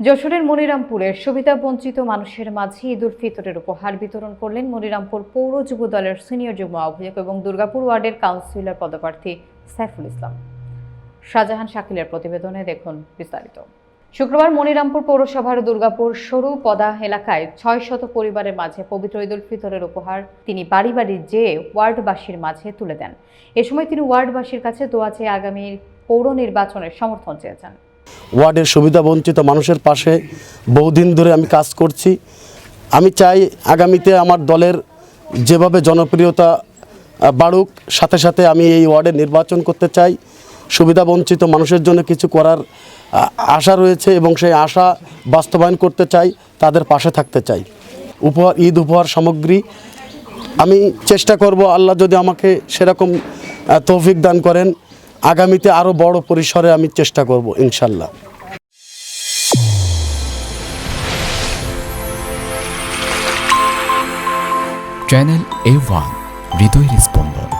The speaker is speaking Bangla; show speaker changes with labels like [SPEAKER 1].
[SPEAKER 1] যশোরের মনিরামপুরের সুবিধা বঞ্চিত মানুষের মাঝে ঈদ উল ফিতরের উপহার বিতরণ করলেন মনিরামপুর পৌর যুব দলের সিনিয়র যুগ্ম আহ্বায়ক এবং দুর্গাপুর ওয়ার্ডের কাউন্সিলর পদপ্রার্থী সাইফুল ইসলাম। শাহজাহান শাকিলের প্রতিবেদনে দেখুন বিস্তারিত। শুক্রবার মনিরামপুর পৌরসভার দুর্গাপুর সরু পদা এলাকায় ছয় শত পরিবারের মাঝে পবিত্র ঈদ উল ফিতরের উপহার তিনি বাড়ি বাড়ি যেয়ে ওয়ার্ডবাসীর মাঝে তুলে দেন। এ সময় তিনি ওয়ার্ডবাসীর কাছে দোয়া চেয়ে আগামী পৌর নির্বাচনের সমর্থন চেয়েছেন।
[SPEAKER 2] ওয়ার্ডের সুবিধা বঞ্চিত মানুষের পাশে বহুদিন ধরে আমি কাজ করছি। আমি চাই আগামীতে আমার দলের যেভাবে জনপ্রিয়তা বাড়ুক, সাথে সাথে আমি এই ওয়ার্ডে নির্বাচন করতে চাই। সুবিধা বঞ্চিত মানুষের জন্য কিছু করার আশা রয়েছে এবং সেই আশা বাস্তবায়ন করতে চাই, তাদের পাশে থাকতে চাই। উপহার, ঈদ উপহার সামগ্রী, আমি চেষ্টা করব আল্লাহ যদি আমাকে সেরকম তৌফিক দান করেন। আগামীতে আরও বড় পরিসরে আমি চেষ্টা করব ইনশাল্লাহ।
[SPEAKER 3] চ্যানেল এ ওয়ান হৃদয়ের স্পন্দন।